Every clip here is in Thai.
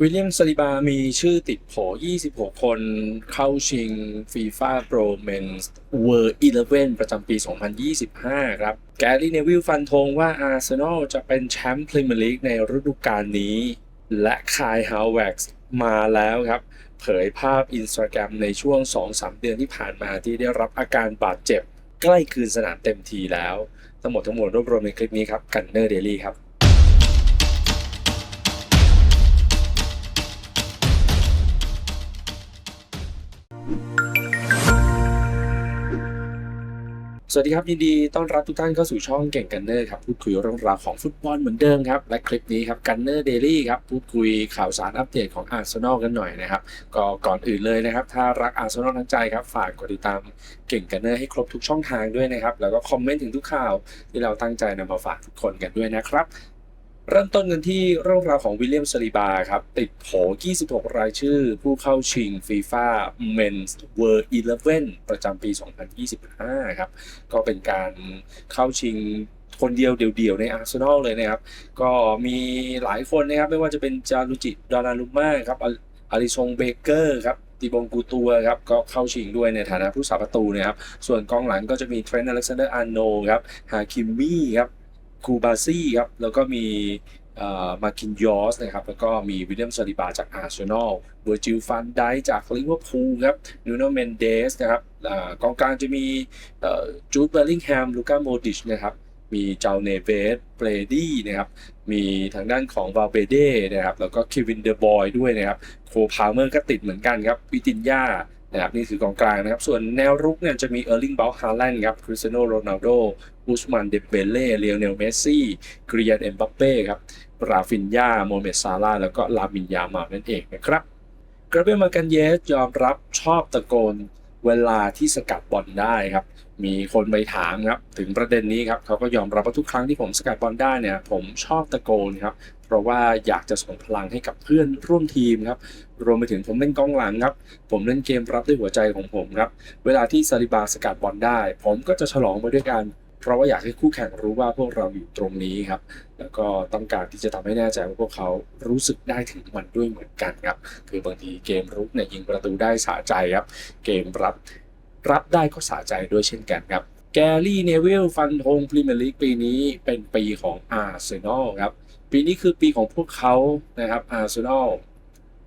วิลเลียมซาลิบา มีชื่อติดโผ26 คน เข้าชิงฟีฟ่าโปรเมนส์เวอร์11ประจำปี 2025 ครับ แกรี่เนวิลฟันธงว่าอาร์เซนอลจะเป็นแชมป์พรีเมียร์ลีกในฤดูกาลนี้ และคายฮาวเว็กซ์มาแล้วครับ เผยภาพอินสตาแกรมในช่วง 2-3 เดือนที่ผ่านมาที่ได้รับอาการบาดเจ็บ ใกล้คืนสนามเต็มทีแล้ว ทั้งหมดทั้งมวลรวบรวมในคลิปนี้ครับ กันเนอร์เดลี่ครับ สวัสดีครับยินดีต้อนรับทุกท่านเข้าสู่ช่องเก่งกันเนอร์ครับพูดคุยเรื่องราวของฟุตบอลเหมือนเดิมครับและคลิปนี้ครับกันเนอร์เดลี่ครับพูดคุยข่าวสารอัปเดตของอาร์เซนอลกันหน่อยนะครับก็ก่อนอื่นเลยนะครับ ถ้ารักอาร์เซนอลทั้งใจครับฝากกดติดตามเก่งกันเนอร์ให้ครบทุกช่องทางด้วยนะครับแล้วก็คอมเมนต์ถึงทุกข่าวที่เราตั้งใจนำมาฝากทุกคนกันด้วยนะครับ เริ่มต้นกันที่เรื่องราวของวิลเลียมซาลิบาครับ ติดโผ26 รายชื่อ ผู้เข้าชิงฟีฟ่า Men's World 11ประจำปี 2025 ครับ ก็เป็นการเข้าชิงคนเดียวเดี่ยวๆในอาร์เซนอลเลยนะครับ ก็มีหลายคนนะครับ ไม่ว่าจะเป็นจารุจิดอนารุม่าครับอาริซงเบเกอร์ครับติบงกูตัวครับก็เข้าชิงด้วยในฐานะผู้สาประตูนะครับ ส่วนกองหลังก็จะมีเทรนต์อเล็กซานเดอร์อาร์โนครับฮาคิมมี่ครับ คูบาซี่ครับ แล้วก็มีมาคินยอสนะครับ แล้วก็มีวิลเลียมซาลิบาจากอาร์เซนอลเวอร์จิลฟันไดจากลิเวอร์พูลครับนูโนเมนเดสนะครับกองกลางจะมีจูดเบลลิงแฮมลูก้าโมดิชนะครับมีเจ้าเนเวสเบรดี้นะครับ มีทางด้านของวาเบเด้นะครับ แล้วก็เควินเดอร์บอยด้วยนะครับ โคพาวเมอร์ก็ติดเหมือนกันครับวิตินยา นะครับนี่คือกองกลางนะครับ ส่วนแนวรุกเนี่ยจะมีเออร์ลิงเบลฮาแลนด์ครับคริสเตียโนโรนัลโดอุสมันเดเบเล่เลโอเนลเมสซี่กรียนเอ็มบัปเป้ครับราฟินยาโมเมสซาลาแล้วก็ลาบินยามานั่นเองนะครับกราเบรียลมากันเยสยอมรับชอบตะโกน เวลาที่สกัดบอลได้ครับ มีคนไปถามครับถึงประเด็นนี้ครับเขาก็ยอมรับว่าทุกครั้งที่ผมสกัดบอลได้เนี่ยผมชอบตะโกนครับเพราะว่าอยากจะส่งพลังให้กับเพื่อนร่วมทีมครับรวมไปถึงผมเล่นกองหลังครับผมเล่นเกมรับด้วยหัวใจของผมครับเวลาที่ซาลิบาสกัดบอลได้ ผมก็จะฉลองไปด้วยกัน เพราะว่าอยากให้คู่แข่งรู้ว่าพวกเราอยู่ตรงนี้ครับ แล้วก็ต้องการที่จะทำให้แน่ใจว่าพวกเขารู้สึกได้ถึงมันด้วยเหมือนกันครับ คือบางทีเกมรุกเนี่ยยิงประตูได้สะใจครับ เกมรับรับได้ก็สะใจด้วยเช่นกันครับ แกรี่เนวิลฟันธงพรีเมียร์ลีกปีนี้เป็นปีของอาร์เซนอลครับ ปีนี้คือปีของพวกเขานะครับอาร์เซนอล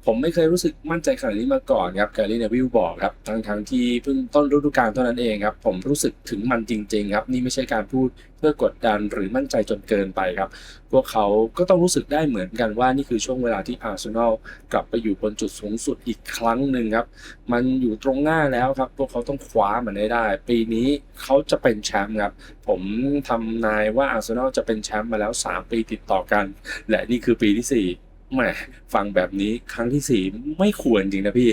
ผมไม่เคยรู้สึกมั่นใจขนาดนี้มาก่อนครับแกรี่เนวิลบอกครับทั้งทั้งที่เพิ่งต้นฤดูกาลเท่านั้นเองครับ ผมรู้สึกถึงมันจริง ๆ ครับ นี่ไม่ใช่การพูดเพื่อกดดันหรือมั่นใจจนเกินไปครับ พวกเขาก็ต้องรู้สึกได้เหมือนกันว่านี่คือช่วงเวลาที่อาร์เซนอลกลับไปอยู่บนจุดสูงสุดอีกครั้งหนึ่งครับ มันอยู่ตรงหน้าแล้วครับ พวกเขาต้องคว้ามันให้ได้ ปีนี้เขาจะเป็นแชมป์ครับ ผมทำนายว่าอาร์เซนอลจะเป็นแชมป์มาแล้ว 3 ปีติดต่อกัน และนี่คือปีที่ 4 แหมฟังแบบนี้ครั้งที่สี่ไม่ควรจริงนะพี่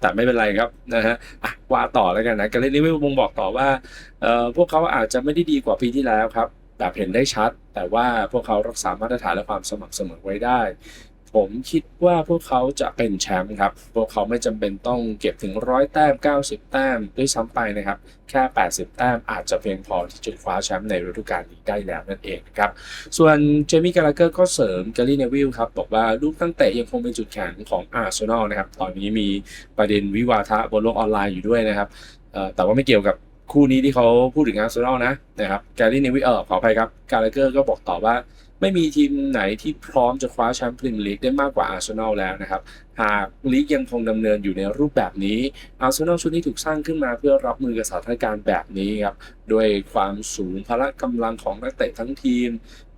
แต่ไม่เป็นไรครับนะฮะอะว่าต่อแล้วกันนะการเล่นนี้ไม่วงบอกต่อว่าเอ่อพวกเขาอาจจะไม่ได้ดีกว่าปีที่แล้วครับแบบเห็นได้ชัด แต่ว่าพวกเขารักษามาตรฐานและความสม่ำเสมอไว้ได้ ผมคิดว่าพวกเขาจะเป็นแชมป์ครับ พวกเขาไม่จำเป็นต้องเก็บถึงร้อยแต้ม 90 แต้มด้วยซ้ำไปนะครับ แค่ 80 แต้มอาจจะเพียงพอที่จะคว้าแชมป์ในฤดูกาลนี้ได้แล้วนั่นเองครับ ส่วนเจมี่กาลาเกอร์ก็เสริมแกลลี่เนวิลครับ บอกว่าลูกตั้งแต่ยังคงเป็นจุดแข็งของอาร์เซนอลนะครับ ตอนนี้มีประเด็นวิวาทะบนโลกออนไลน์อยู่ด้วยนะครับแต่ว่าไม่เกี่ยวกับคู่นี้ที่เขาพูดถึงอาร์เซนอลนะนะครับแกลลี่เนวิลเออขออภัยครับกาลาเกอร์ก็บอกต่อว่าไม่มีทีมไหนที่พร้อมจะคว้าแชมป์พรีเมียร์ลีกได้มากกว่าอาร์เซนอลแล้วนะครับ หากลีกยังคงดำเนินอยู่ในรูปแบบนี้อาร์เซนอลชุดนี้ถูกสร้างขึ้นมาเพื่อรับมือกับสถานการณ์แบบนี้ครับด้วยความสูงพละกำลังของนักเตะทั้งทีม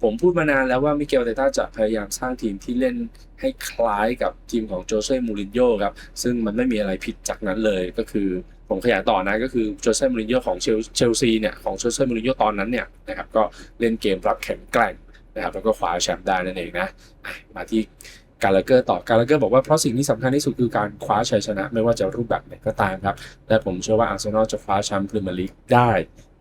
ผมพูดมานานแล้วว่ามิเกลเตต้าจะพยายามสร้างทีมที่เล่นให้คล้ายกับทีมของโจเซ่มูรินโญ่ครับซึ่งมันไม่มีอะไรผิดจากนั้นเลยก็คือผมขยายต่อนะก็คือโจเซ่มูรินโญ่ของเชลเชลซีเนี่ยของโจเซ่มูรินโญ่ตอนนั้นเนี่ยนะครับก็เล่นเกมรับแข็งแกร่ง นะครับแล้วก็คว้าแชมป์ได้นั่นเองนะมาที่กาลเกอร์ต่อกาลเกอร์บอกว่าเพราะสิ่งที่สำคัญที่สุดคือการคว้าชัยชนะ ไม่ว่าจะรูปแบบไหนก็ตามครับและผมเชื่อว่าอาร์เซนอลจะคว้าแชมป์พรีเมียร์ลีกได้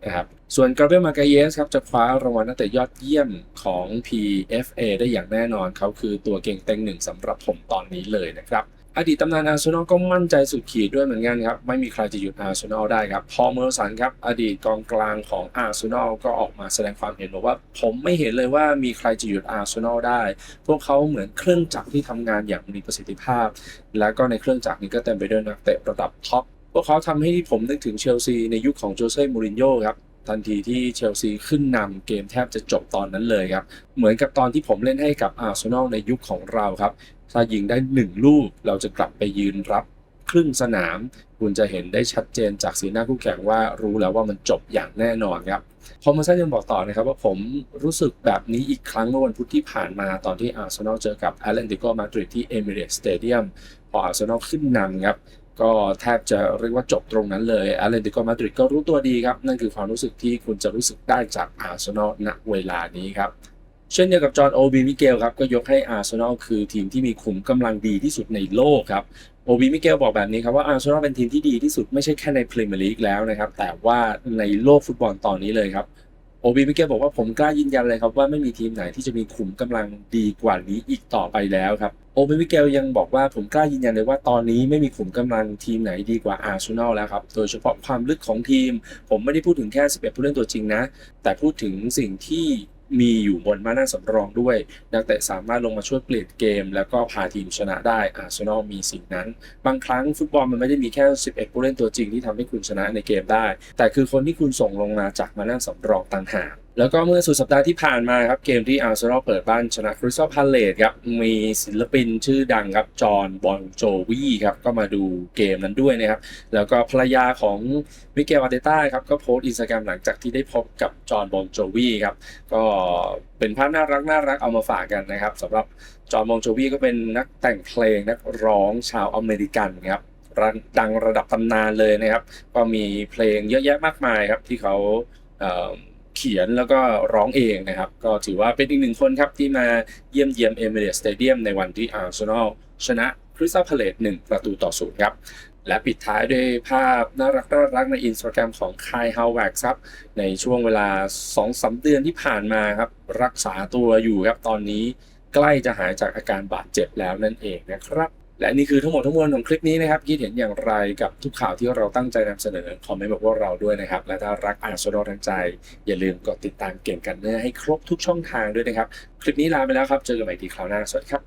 นะครับส่วนกราเบรียลมาเกเยสครับจะคว้ารางวัลนักเตะยอดเยี่ยมของ PFA ได้อย่างแน่นอนเขาคือตัวเก่งเต็งหนึ่งสำหรับผมตอนนี้เลยนะครับ อดีตตำนานอาร์เซนอลก็มั่นใจสุดขีดด้วยเหมือนกันครับ ไม่มีใครจะหยุดอาร์เซนอลได้ครับ พอเมอร์สันครับ อดีตกองกลางของอาร์เซนอลก็ออกมาแสดงความเห็นบอกว่า ผมไม่เห็นเลยว่ามีใครจะหยุดอาร์เซนอลได้ พวกเขาเหมือนเครื่องจักรที่ทำงานอย่างมีประสิทธิภาพ และก็ในเครื่องจักรนี้ก็เต็มไปด้วยนักเตะระดับท็อปพวกเขาทำให้ผมนึกถึงเชลซีในยุคของโจเซ่มูรินโญ่ครับ ทันทีที่เชลซีขึ้นนำเกมแทบจะจบตอนนั้นเลยครับ เหมือนกับตอนที่ผมเล่นให้กับอาร์เซนอลในยุคของเราครับ ถ้ายิงได้หนึ่งลูกเราจะกลับไปยืนรับครึ่งสนาม คุณจะเห็นได้ชัดเจนจากสีหน้าคู่แข่งว่ารู้แล้วว่ามันจบอย่างแน่นอนครับพอมาซันยังบอกต่อนะครับว่าผมรู้สึกแบบนี้อีกครั้งเมื่อวันพุธที่ผ่านมาตอนที่อาร์เซนอลเจอกับแอตเลติโกมาดริดที่เอมิเรตสเตเดียมพออาร์เซนอลขึ้นนำครับ ก็แทบจะเรียกว่าจบตรงนั้นเลยแอตเลติโกมาดริดก็รู้ตัวดีครับ นั่นคือความรู้สึกที่คุณจะรู้สึกได้จากอาร์เซนอลณเวลานี้ครับ เช่นเดียวกับจอห์นโอบีมิเกลครับ ก็ยกให้อาร์เซนอลคือทีมที่มีขุมกำลังดีที่สุดในโลกครับโอบีมิเกลบอกแบบนี้ครับว่าอาร์เซนอลเป็นทีมที่ดีที่สุดไม่ใช่แค่ในพรีเมียร์ลีกแล้วนะครับ แต่ว่าในโลกฟุตบอลตอนนี้เลยครับโอบีมิเกลบอกว่าผมกล้ายืนยันเลยครับว่าไม่มีทีมไหนที่จะมีขุมกำลังดีกว่านี้อีกต่อไปแล้วครับ โอบีมิเกลยังบอกว่าผมกล้ายืนยันเลยว่าตอนนี้ไม่มีขุมกำลังทีมไหนดีกว่าอาร์เซนอลแล้วครับ โดยเฉพาะความลึกของทีม ผมไม่ได้พูดถึงแค่ 11 ผู้เล่นตัวจริงนะ แต่พูดถึงสิ่งที่มีอยู่บนมาหน้าสำรองด้วย นักเตะสามารถลงมาช่วยเปลี่ยนเกม แล้วก็พาทีมชนะได้อาร์เซนอลมีสิ่งนั้น บางครั้งฟุตบอลมันไม่ได้มีแค่ 11 ผู้เล่นตัวจริงที่ทำให้คุณชนะในเกมได้ แต่คือคนที่คุณส่งลงมาจากมาหน้าสำรองต่างหาก แล้วก็เมื่อสุดสัปดาห์ที่ผ่านมาครับ เกมที่อาร์เซนอลเปิดบ้านชนะคริสตัลพาเลตครับ มีศิลปินชื่อดังครับ จอห์นบอนโจวีครับ ก็มาดูเกมนั้นด้วยนะครับ แล้วก็ภรรยาของมิเกลอาร์เตต้าครับ ก็โพสต์อินสตาแกรมหลังจากที่ได้พบกับจอห์นบอนโจวีครับ ก็เป็นภาพน่ารักน่ารักเอามาฝากกันนะครับสำหรับจอห์นบอนโจวีก็เป็นนักแต่งเพลงนักร้องชาวอเมริกันครับระดังระดับตำนานเลยนะครับ ก็มีเพลงเยอะแยะมากมายครับที่เขา เขียนแล้วก็ร้องเองนะครับ ก็ถือว่าเป็นอีกหนึ่งคนครับที่มาเยี่ยมเยียมเอเมเรตสเตเดียมในวันที่อาร์เซนอลชนะคริสตัลพาเลตหนึ่งประตูต่อศูนย์ครับ และปิดท้ายด้วยภาพน่ารักน่ารักในอินสตาแกรมของคายฮาวแวกครับในช่วงเวลา2อสเดือนที่ผ่านมาครับ รักษาตัวอยู่ครับตอนนี้ใกล้จะหายจากอาการบาดเจ็บแล้วนั่นเองนะครับ และนี่คือทั้งหมดทั้งมวลของคลิปนี้นะครับคิดเห็นอย่างไรกับทุกข่าวที่เราตั้งใจนำเสนอคอมเมนต์บอกว่าเราด้วยนะครับ และถ้ารักอ่านสดทั้งใจ อย่าลืมกดติดตามเกี่ยวกันเนื้อให้ครบทุกช่องทางด้วยนะครับ คลิปนี้ลาไปแล้วครับ เจอกันใหม่ทีคราวหน้าสวัสดีครับ